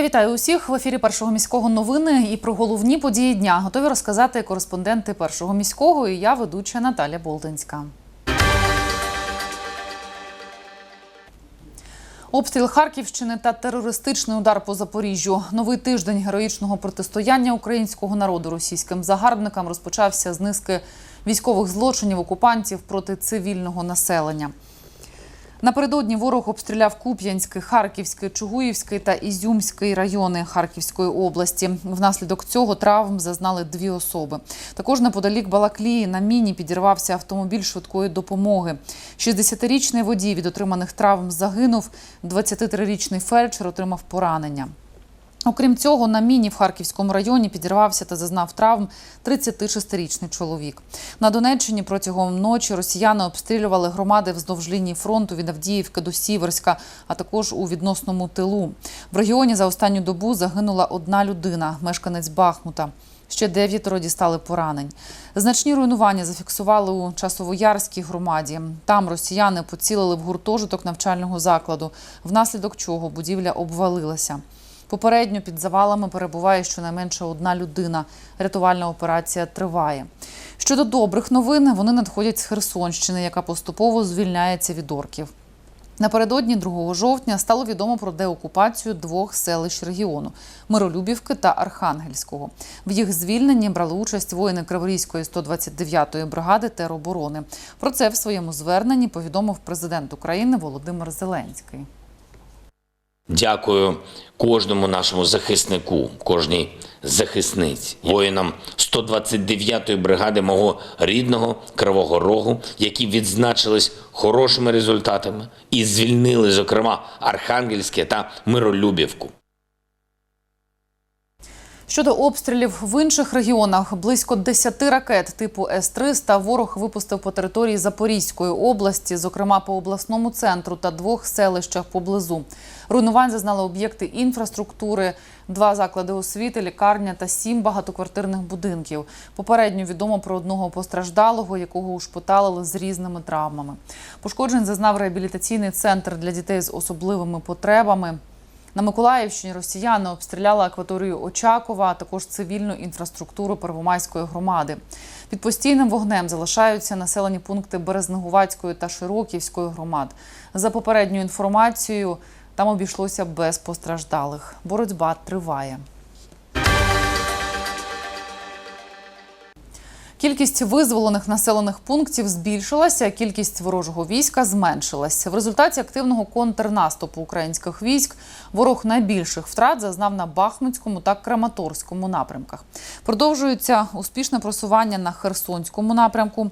Я вітаю усіх в ефірі першого міського новини і про головні події дня готові розказати кореспонденти першого міського. І я ведуча Наталя Болдинська. Обстріл Харківщини та терористичний удар по Запоріжжю. Новий тиждень героїчного протистояння українського народу російським загарбникам розпочався з низки військових злочинів окупантів проти цивільного населення. Напередодні ворог обстріляв Куп'янський, Харківський, Чугуївський та Ізюмський райони Харківської області. Внаслідок цього травм зазнали дві особи. Також неподалік Балаклії на міні підірвався автомобіль швидкої допомоги. 60-річний водій від отриманих травм загинув. 23-річний фельдшер отримав поранення. Окрім цього, на міні в Харківському районі підірвався та зазнав травм 36-річний чоловік. На Донеччині протягом ночі росіяни обстрілювали громади вздовж лінії фронту від Авдіївки до Сіверська, а також у відносному тилу. В регіоні за останню добу загинула одна людина, мешканець Бахмута. Ще дев'ятеро дістали поранень. Значні руйнування зафіксували у Часовоярській громаді. Там росіяни поцілили в гуртожиток навчального закладу, внаслідок чого будівля обвалилася. Попередньо під завалами перебуває щонайменше одна людина. Рятувальна операція триває. Щодо добрих новин, вони надходять з Херсонщини, яка поступово звільняється від орків. Напередодні 2 жовтня стало відомо про деокупацію двох селищ регіону Миролюбівки та Архангельського. В їх звільненні брали участь воїни Криворізької 129-ї бригади тероборони. Про це в своєму зверненні повідомив президент України Володимир Зеленський. Дякую кожному нашому захиснику, кожній захисниці, воїнам 129-ї бригади мого рідного Кривого Рогу, які відзначились хорошими результатами і звільнили, зокрема, Архангельське та Миролюбівку. Щодо обстрілів в інших регіонах, близько 10 ракет типу С-300 ворог випустив по території Запорізької області, зокрема по обласному центру та двох селищах поблизу. Руйнувань зазнали об'єкти інфраструктури, два заклади освіти, лікарня та сім багатоквартирних будинків. Попередньо відомо про одного постраждалого, якого ушпиталили з різними травмами. Пошкоджень зазнав реабілітаційний центр для дітей з особливими потребами. На Миколаївщині росіяни обстріляли акваторію Очакова, а також цивільну інфраструктуру Первомайської громади. Під постійним вогнем залишаються населені пункти Березнегувацької та Широківської громад. За попередньою інформацією, там обійшлося без постраждалих. Боротьба триває. Кількість визволених населених пунктів збільшилася, а кількість ворожого війська зменшилась. В результаті активного контрнаступу українських військ ворог найбільших втрат зазнав на Бахмутському та Краматорському напрямках. Продовжується успішне просування на Херсонському напрямку.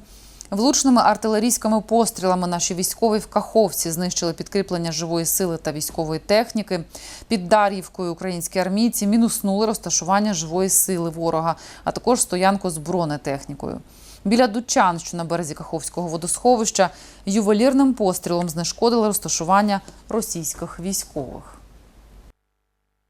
Влучними артилерійськими пострілами наші військові в Каховці знищили підкріплення живої сили та військової техніки. Під Дар'ївкою українські армійці мінуснули розташування живої сили ворога, а також стоянку з бронетехнікою. Біля Дучан, що на березі Каховського водосховища, ювелірним пострілом знешкодили розташування російських військових.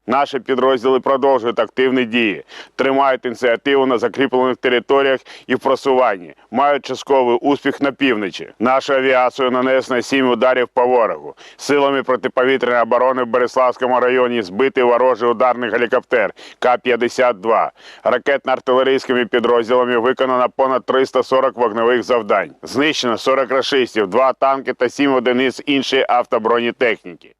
Наші підрозділи продовжують активні дії, тримають ініціативу на закріплених територіях і в просуванні, мають частковий успіх на півночі. Наша авіація нанесена сім ударів по ворогу. Силами протиповітряної оборони в Береславському районі збитий ворожий ударний гелікоптер К-52. Ракетно-артилерійськими підрозділами виконано понад 340 вогневих завдань. Знищено 40 рашистів, 2 танки та 7 одиниць іншої автобронетехніки.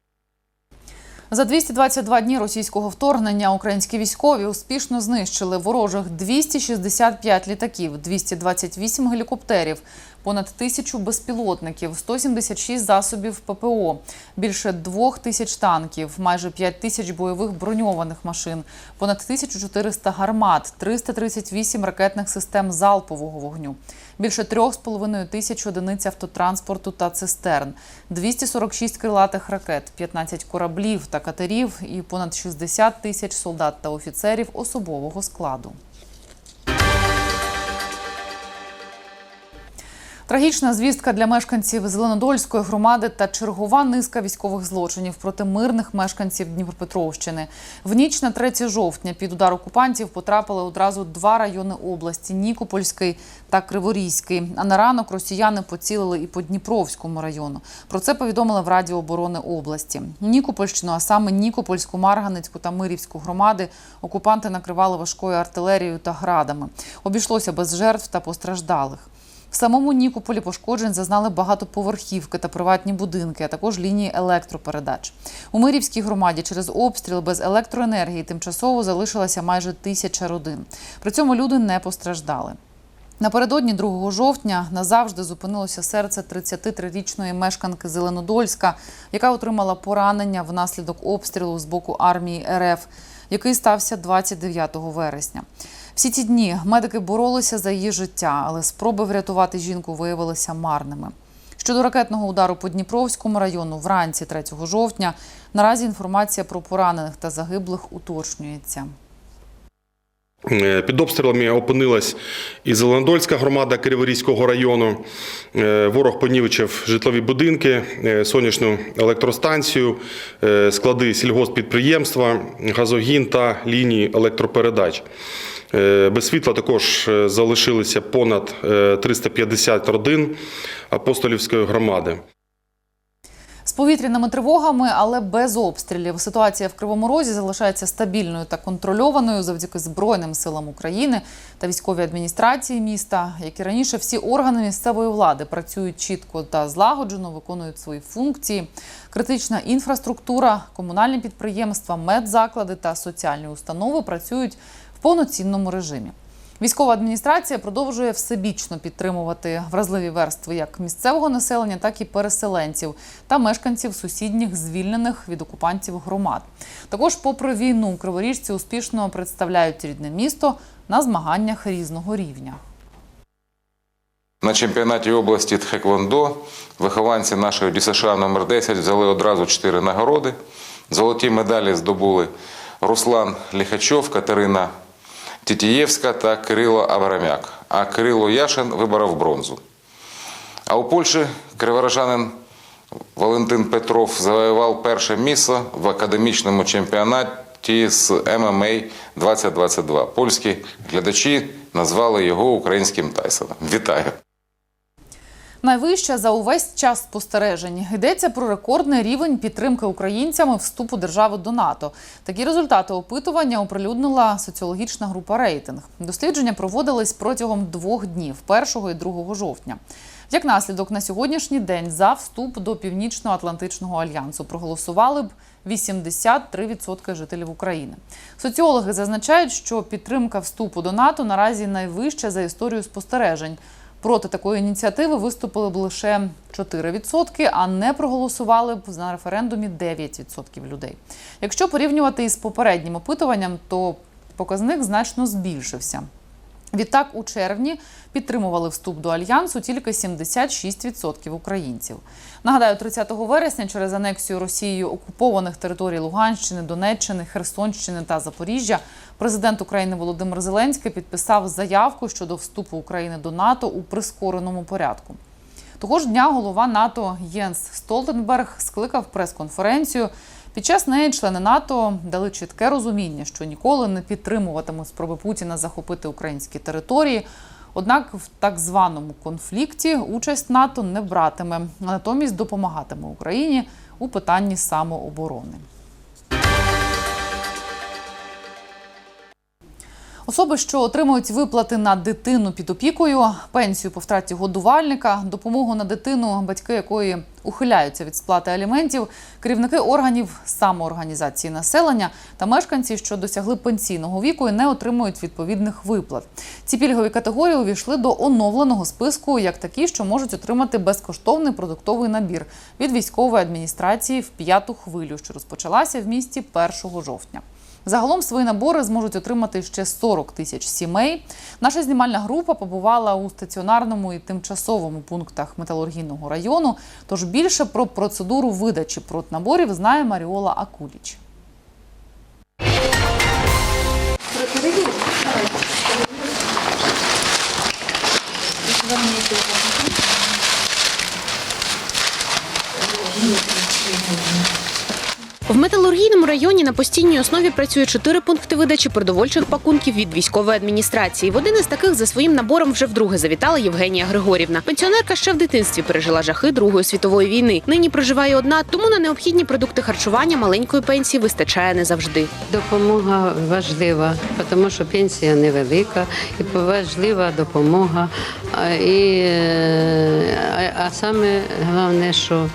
За 222 дні російського вторгнення українські військові успішно знищили ворожих 265 літаків, 228 гелікоптерів, понад тисячу безпілотників, 176 засобів ППО, більше двох тисяч танків, майже 5 тисяч бойових броньованих машин, понад 1400 гармат, 338 ракетних систем залпового вогню, більше 3,5 тисяч одиниць автотранспорту та цистерн, 246 крилатих ракет, 15 кораблів та катерів і понад 60 тисяч солдат та офіцерів особового складу. Трагічна звістка для мешканців Зеленодольської громади та чергова низка військових злочинів проти мирних мешканців Дніпропетровщини. В ніч на 3 жовтня під удар окупантів потрапили одразу два райони області Нікопольський та Криворізький. А на ранок росіяни поцілили і по Дніпровському району. Про це повідомили в Раді оборони області. Нікопольщину, а саме Нікопольську, Марганецьку та Мирівську громади, окупанти накривали важкою артилерією та градами. Обійшлося без жертв та постраждалих. В самому Нікополі пошкоджень зазнали багатоповерхівки та приватні будинки, а також лінії електропередач. У Мирівській громаді через обстріл без електроенергії тимчасово залишилася майже тисяча родин. При цьому люди не постраждали. Напередодні 2 жовтня назавжди зупинилося серце 33-річної мешканки Зеленодольська, яка отримала поранення внаслідок обстрілу з боку армії РФ, який стався 29 вересня. Всі ці дні медики боролися за її життя, але спроби врятувати жінку виявилися марними. Щодо ракетного удару по Дніпровському району вранці 3 жовтня, наразі інформація про поранених та загиблих уточнюється. Під обстрілами опинилась і Зеленодольська громада Криворізького району. Е, Ворог понівечив житлові будинки, е, сонячну електростанцію, е, склади сільгоспідприємства, газогін та лінії електропередач. Е, Без світла також е, залишилися понад е, 350 родин апостолівської громади. З повітряними тривогами, але без обстрілів. Ситуація в Кривому Розі залишається стабільною та контрольованою завдяки Збройним силам України та військовій адміністрації міста. Як і раніше, всі органи місцевої влади працюють чітко та злагоджено, виконують свої функції. Критична інфраструктура, комунальні підприємства, медзаклади та соціальні установи працюють повноцінному режимі. Військова адміністрація продовжує всебічно підтримувати вразливі верстви як місцевого населення, так і переселенців та мешканців сусідніх звільнених від окупантів громад. Також, попри війну, криворіжці успішно представляють рідне місто на змаганнях різного рівня. На чемпіонаті області Тхеквондо вихованці нашої ДЮСШ номер 10 взяли одразу чотири нагороди. Золоті медалі здобули Руслан Ліхачов, Катерина Тітієвська та Кирило Абрамяк. А Кирило Яшин виборов бронзу. А у Польщі криворожанин Валентин Петров завоював перше місце в академічному чемпіонаті з ММА 2022. Польські глядачі назвали його українським Тайсоном. Вітаю! Найвища за увесь час спостережень йдеться про рекордний рівень підтримки українцями вступу держави до НАТО. Такі результати опитування оприлюднила соціологічна група рейтинг. Дослідження проводились протягом двох днів 1 і 2 жовтня. Як наслідок на сьогоднішній день за вступ до Північно-Атлантичного альянсу проголосували б 83% жителів України. Соціологи зазначають, що підтримка вступу до НАТО наразі найвища за історію спостережень. Проти такої ініціативи виступили б лише 4%, а не проголосували б на референдумі 9% людей. Якщо порівнювати із попереднім опитуванням, то показник значно збільшився. Відтак, у червні підтримували вступ до альянсу тільки 76% українців. Нагадаю, 30 вересня через анексію Росією окупованих територій Луганщини, Донеччини, Херсонщини та Запоріжжя президент України Володимир Зеленський підписав заявку щодо вступу України до НАТО у прискореному порядку. Того ж дня голова НАТО Єнс Столтенберг скликав прес-конференцію. Під час неї члени НАТО дали чітке розуміння, що ніколи не підтримуватимуть спроби Путіна захопити українські території. Однак в так званому конфлікті участь НАТО не братиме, а натомість допомагатиме Україні у питанні самооборони. Особи, що отримують виплати на дитину під опікою, пенсію по втраті годувальника, допомогу на дитину, батьки якої ухиляються від сплати аліментів, керівники органів самоорганізації населення та мешканці, що досягли пенсійного віку і не отримують відповідних виплат. Ці пільгові категорії увійшли до оновленого списку як такі, що можуть отримати безкоштовний продуктовий набір від військової адміністрації в п'яту хвилю, що розпочалася в місті 1 жовтня. Загалом свої набори зможуть отримати ще 40 тисяч сімей. Наша знімальна група побувала у стаціонарному і тимчасовому пунктах металургійного району. Тож більше про процедуру видачі протнаборів знає Маріола Акуліч. Зверніть увагу. Металургійному районі на постійній основі працює чотири пункти видачі продовольчих пакунків від військової адміністрації. В один із таких за своїм набором вже вдруге завітала Євгенія Григорівна. Пенсіонерка ще в дитинстві пережила жахи Другої світової війни. Нині проживає одна, тому на необхідні продукти харчування маленької пенсії вистачає не завжди. Допомога важлива, тому що пенсія невелика, і важлива допомога. І, е, а саме головне, що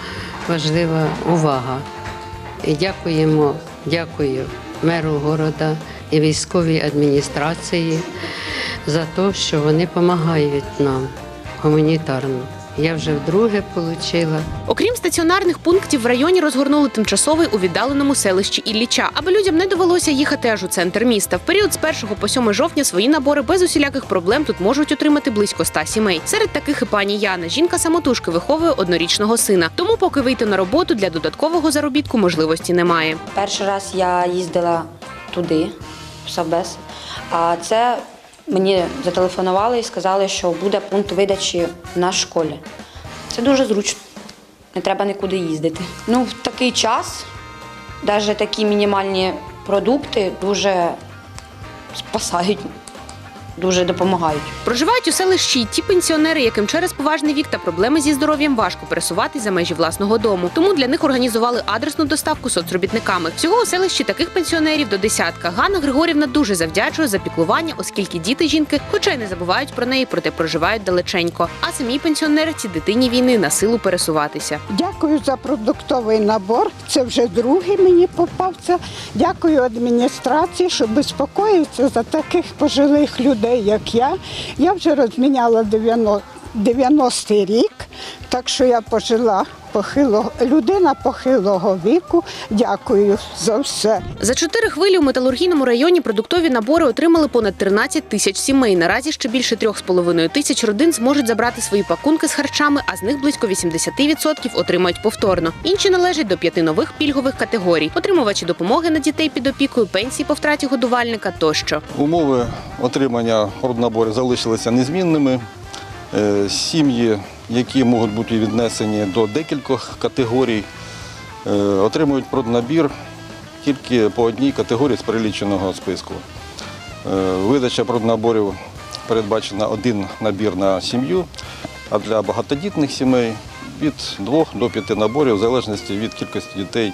важлива увага. І дякуємо, дякую меру города і військовій адміністрації за те, що вони допомагають нам гуманітарно. Я вже вдруге отримала. Окрім стаціонарних пунктів, в районі розгорнули тимчасовий у віддаленому селищі Ілліча, аби людям не довелося їхати аж у центр міста. В період з 1 по 7 жовтня свої набори без усіляких проблем тут можуть отримати близько ста сімей. Серед таких і пані Яна. Жінка самотужки виховує однорічного сина. Тому, поки вийти на роботу для додаткового заробітку можливості немає. Перший раз я їздила туди, в Совбез, а це мені зателефонували і сказали, що буде пункт видачі на школі. Це дуже зручно. Не треба нікуди їздити. Ну, в такий час навіть такі мінімальні продукти дуже спасають, дуже допомагають. Проживають у селищі й ті пенсіонери, яким через поважний вік та проблеми зі здоров'ям важко пересуватись за межі власного дому. Тому для них організували адресну доставку соцробітниками. Всього у селищі таких пенсіонерів до десятка. Ганна Григорівна дуже завдячує за піклування, оскільки діти жінки, хоча й не забувають про неї, проте проживають далеченько. А самій пенсіонерці дитині війни на силу пересуватися. Дякую за продуктовий набор. Це вже другий мені попався. Дякую адміністрації, що безпокоїться за таких пожилих людей, як я. Я вже розміняла 90 90-й рік, так що я пожила похилого людина похилого віку. Дякую за все. За чотири хвилі у металургійному районі продуктові набори отримали понад 13 тисяч сімей. Наразі ще більше трьох з половиною тисяч родин зможуть забрати свої пакунки з харчами, а з них близько 80% отримають повторно. Інші належать до п'яти нових пільгових категорій: отримувачі допомоги на дітей під опікою, пенсії по втраті годувальника тощо. Умови отримання роднаборів залишилися незмінними. Е, Сім'ї, які можуть бути віднесені до декількох категорій, е, отримують проднабір тільки по одній категорії з переліченого списку. Е, Видача проднаборів передбачена один набір на сім'ю, а для багатодітних сімей від двох до п'яти наборів в залежності від кількості дітей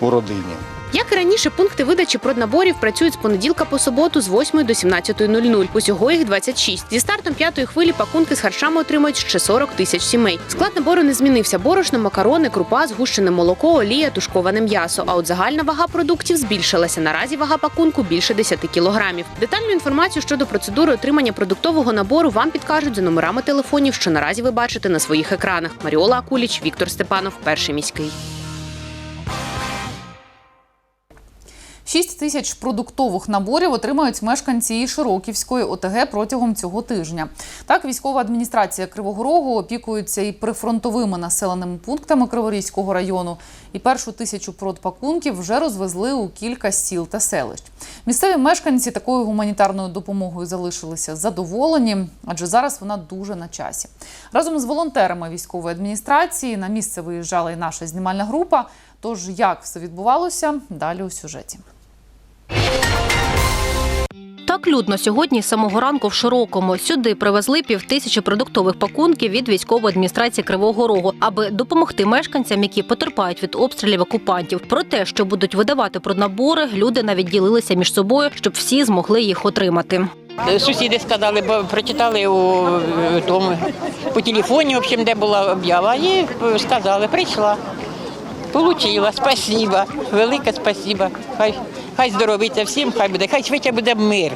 у родині. Як і раніше, пункти видачі проднаборів працюють з понеділка по суботу з 8 до 17.00. Усього їх 26. Зі стартом п'ятої хвилі пакунки з харчами отримають ще 40 тисяч сімей. Склад набору не змінився: борошно, макарони, крупа, згущене молоко, олія, тушковане м'ясо. А от загальна вага продуктів збільшилася. Наразі вага пакунку більше 10 кілограмів. Детальну інформацію щодо процедури отримання продуктового набору вам підкажуть за номерами телефонів, що наразі ви бачите на своїх екранах. Маріола Акуліч, Віктор Степанов, перший міський. 6 тисяч продуктових наборів отримають мешканці Широківської ОТГ протягом цього тижня. Так, військова адміністрація Кривого Рогу опікується і прифронтовими населеними пунктами Криворізького району. І першу тисячу продпакунків вже розвезли у кілька сіл та селищ. Місцеві мешканці такою гуманітарною допомогою залишилися задоволені, адже зараз вона дуже на часі. Разом з волонтерами військової адміністрації на місце виїжджала і наша знімальна група. Тож як все відбувалося, далі у сюжеті. Так людно сьогодні з самого ранку в Широкому. Сюди привезли півтисячі продуктових пакунків від військової адміністрації Кривого Рогу, аби допомогти мешканцям, які потерпають від обстрілів окупантів. Про те, що будуть видавати проднабори, люди навіть ділилися між собою, щоб всі змогли їх отримати. Сусіди сказали, бо прочитали у е, тому по телефоні, в общем, де була об'ява, і сказали, прийшла. Получила, спасіба, велике спасіба. Хай, хай здоровиться всім, хай буде, хай швидше буде мир.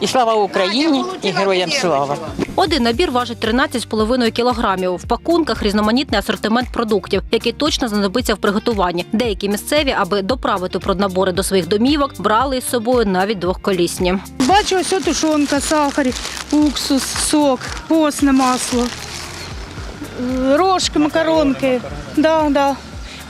І слава Україні, і героям слава. Один набір важить 13,5 кілограмів. В пакунках різноманітний асортимент продуктів, який точно знадобиться в приготуванні. Деякі місцеві, аби доправити проднабори до своїх домівок, брали із собою навіть двохколісні. Бачу, ось тушонка, сахар, уксус, сок, постне масло, е, рожки, макаронки. Да, да.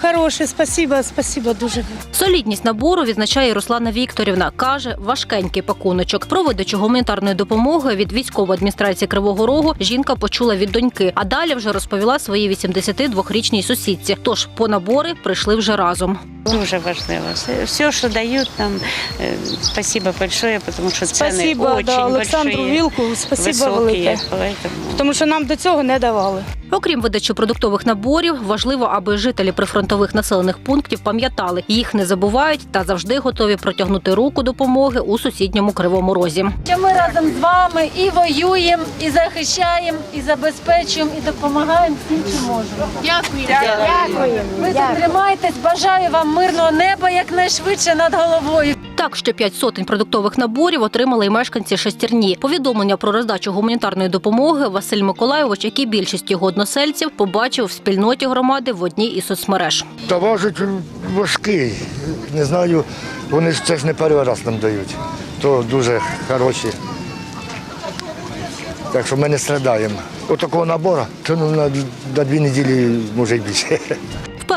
Хороший, спасибо, спасибо дуже. Солідність набору відзначає Руслана Вікторівна. Каже, важкенький пакуночок. Про видачу гуманітарної допомоги від військової адміністрації Кривого Рогу жінка почула від доньки, а далі вже розповіла своїй 82-річній сусідці. Тож по набори прийшли вже разом. Дуже важливо. Все, все, що дають нам, е, спасибо большое, тому що ціни Спасибо очень да, Олександру Вілку, спасибо високі, велике. Тому що нам до цього не давали. Окрім видачі продуктових наборів, важливо, аби жителі прифронтових населених пунктів пам'ятали, їх не забувають та завжди готові протягнути руку допомоги у сусідньому кривому розі. ми разом з вами і воюємо, і захищаємо, і забезпечуємо, і допомагаємо всім, чим можемо. Дякую. Дякую. Ви тримайтесь. Бажаю вам мирного неба якнайшвидше над головою. Так, ще п'ять сотень продуктових наборів отримали й мешканці шестерні. Повідомлення про роздачу гуманітарної допомоги Василь Миколайович, як і більшість його односельців, побачив в спільноті громади в одній із соцмереж. Та важить важкий. Не знаю, вони ж це ж не перший раз нам дають. То дуже хороші. Так що ми не страдаємо. Отакого набору, то ну, на, на дві неділі може більше.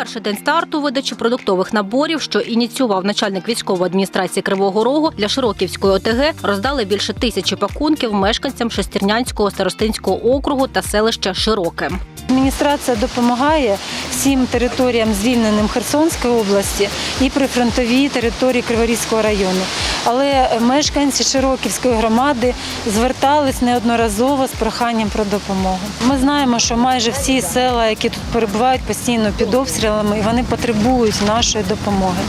Перший день старту видачі продуктових наборів, що ініціював начальник військової адміністрації Кривого Рогу для Широківської ОТГ, роздали більше тисячі пакунків мешканцям Шестернянського старостинського округу та селища Широке. Адміністрація допомагає всім територіям, звільненим Херсонської області і прифронтовій території Криворізького району. Але мешканці Широківської громади звертались неодноразово з проханням про допомогу. Ми знаємо, що майже всі села, які тут перебувають постійно під обстрілами, і вони потребують нашої допомоги.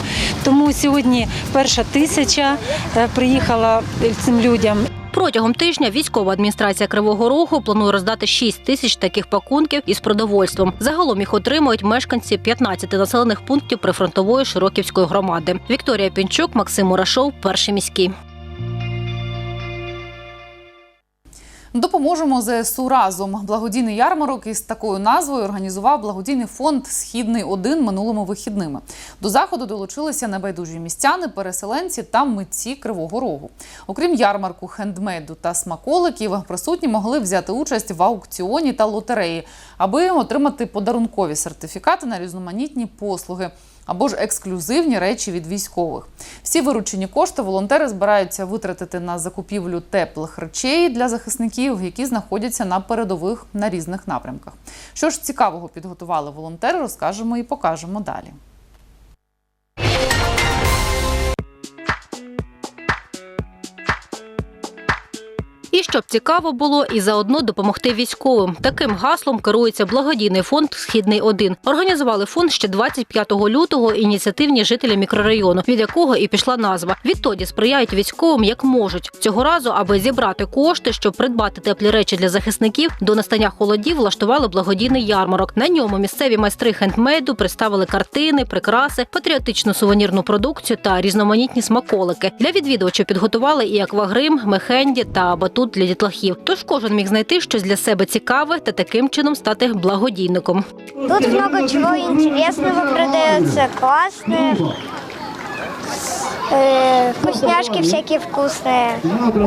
Тому сьогодні перша тисяча е, приїхала цим людям. Протягом тижня військова адміністрація Кривого Рогу планує роздати 6 тисяч таких пакунків із продовольством. Загалом їх отримують мешканці 15 населених пунктів прифронтової Широківської громади. Вікторія Пінчук, Максим Мурашов, перший міський. Допоможемо ЗСУ разом. Благодійний ярмарок із такою назвою організував благодійний фонд Східний 1 минулими вихідними. До заходу долучилися небайдужі містяни, переселенці та митці Кривого Рогу. Окрім ярмарку, хендмейду та смаколиків, присутні могли взяти участь в аукціоні та лотереї, аби отримати подарункові сертифікати на різноманітні послуги або ж ексклюзивні речі від військових. Всі виручені кошти волонтери збираються витратити на закупівлю теплих речей для захисників, які знаходяться на передових на різних напрямках. Що ж цікавого підготували волонтери, розкажемо і покажемо далі. Щоб цікаво було, і заодно допомогти військовим. Таким гаслом керується благодійний фонд Східний 1 Організували фонд ще 25 лютого ініціативні жителі мікрорайону, від якого і пішла назва. Відтоді сприяють військовим як можуть. Цього разу, аби зібрати кошти, щоб придбати теплі речі для захисників, до настання холодів влаштували благодійний ярмарок. На ньому місцеві майстри хендмейду представили картини, прикраси, патріотичну сувенірну продукцію та різноманітні смаколики. Для відвідувачів підготували і аквагрим, мехенді та батут для дітлахів. Тож кожен міг знайти щось для себе цікаве та таким чином стати благодійником. Тут много чего интересного продается, классные. Э, вкусняшки всякие вкусные,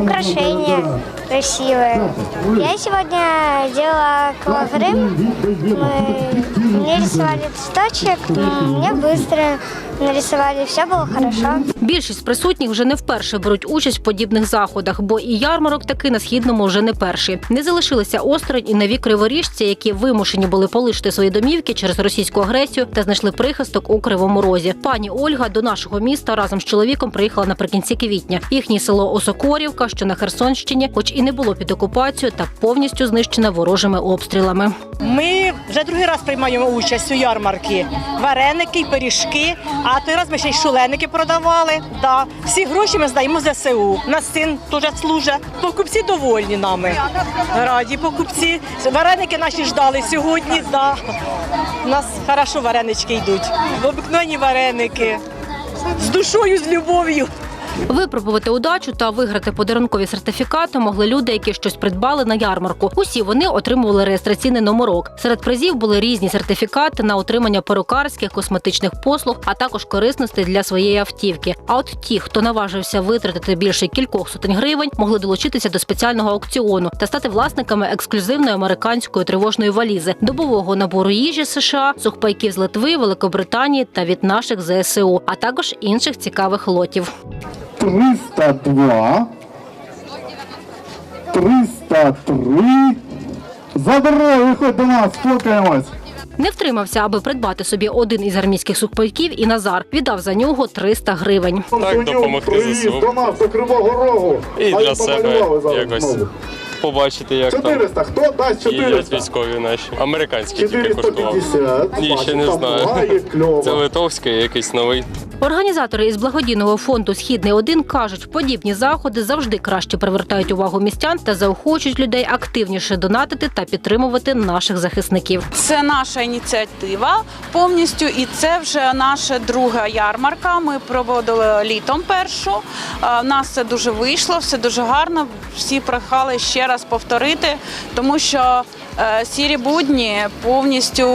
украшения красивые. Я сегодня делала аквагрим. Мы мне рисовали цветочек, мне быстро нарисовали, все было хорошо. Більшість присутніх вже не вперше беруть участь в подібних заходах, бо і ярмарок таки на східному вже не перший. Не залишилися осторонь і нові криворіжці, які вимушені були полишити свої домівки через російську агресію та знайшли прихисток у кривому розі. Пані Ольга до нашого міста разом з чоловіком приїхала наприкінці квітня. Їхнє село Осокорівка, що на Херсонщині, хоч і не було під окупацією, та повністю знищене ворожими обстрілами. Ми вже другий раз приймаємо участь у ярмарки. Вареники, пиріжки, а той раз ми ще й шуленики продавали. Да. Всі гроші ми здаємо ЗСУ. Нас син теж служить. Покупці довольні нами. Раді покупці. Вареники наші ждали сьогодні. Да. У нас хорошо варенички йдуть. Обикновені вареники. З душою, з любов'ю. Випробувати удачу та виграти подарункові сертифікати могли люди, які щось придбали на ярмарку. Усі вони отримували реєстраційний номерок. Серед призів були різні сертифікати на отримання перукарських косметичних послуг, а також корисностей для своєї автівки. А от ті, хто наважився витратити більше кількох сотень гривень, могли долучитися до спеціального аукціону та стати власниками ексклюзивної американської тривожної валізи, добового набору їжі США, сухпайків з Литви, Великобританії та від наших ЗСУ, а також інших цікавих лотів. 302, 303. Забирай, виходь до нас, сфоткаємось. Не втримався, аби придбати собі один із армійських сухпайків, і Назар віддав за нього 300 гривень. Так, допомогти ЗСУ. до нас, до Кривого Рогу. І А для себе зараз якось знову. Побачити, як 400, хто дасть там їдять 400? військові наші. Американські тільки коштував. 450. Ні, ще не Бачу, там буває знаю. кльово. Це литовський, якийсь новий. Організатори із благодійного фонду Східний 1 кажуть, подібні заходи завжди краще привертають увагу містян та заохочують людей активніше донатити та підтримувати наших захисників. Це наша ініціатива повністю, і це вже наша друга ярмарка. Ми проводили літом першу. Е, В нас це дуже вийшло, все дуже гарно. Всі прохали ще раз повторити, тому що сірі будні повністю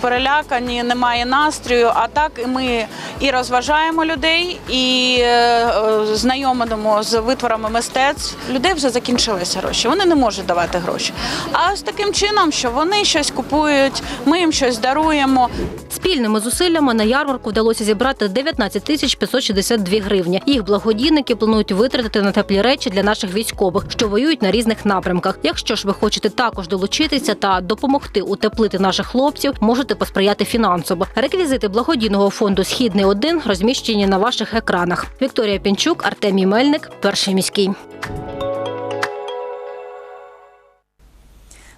перелякані, немає настрою. А так ми і розважаємо людей, і е, е, знайомимо з витворами мистецтв. Людей вже закінчилися гроші. Вони не можуть давати гроші. А з таким чином, що вони щось купують, ми їм щось даруємо. Спільними зусиллями на ярмарку вдалося зібрати 19 тисяч 562 гривні. Їх благодійники планують витратити на теплі речі для наших військових, що воюють на різних напрямках. Якщо ж ви хочете також долучитися та допомогти утеплити наших хлопців, можете посприяти фінансово. Реквізити благодійного фонду Східний 1 розміщені на ваших екранах. Вікторія Пінчук, Артемій Мельник, перший міський.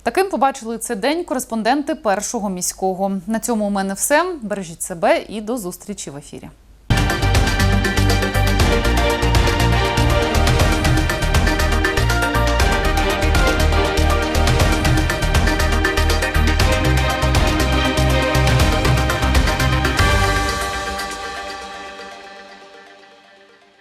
Таким побачили цей день кореспонденти першого міського. На цьому у мене все. Бережіть себе і до зустрічі в ефірі.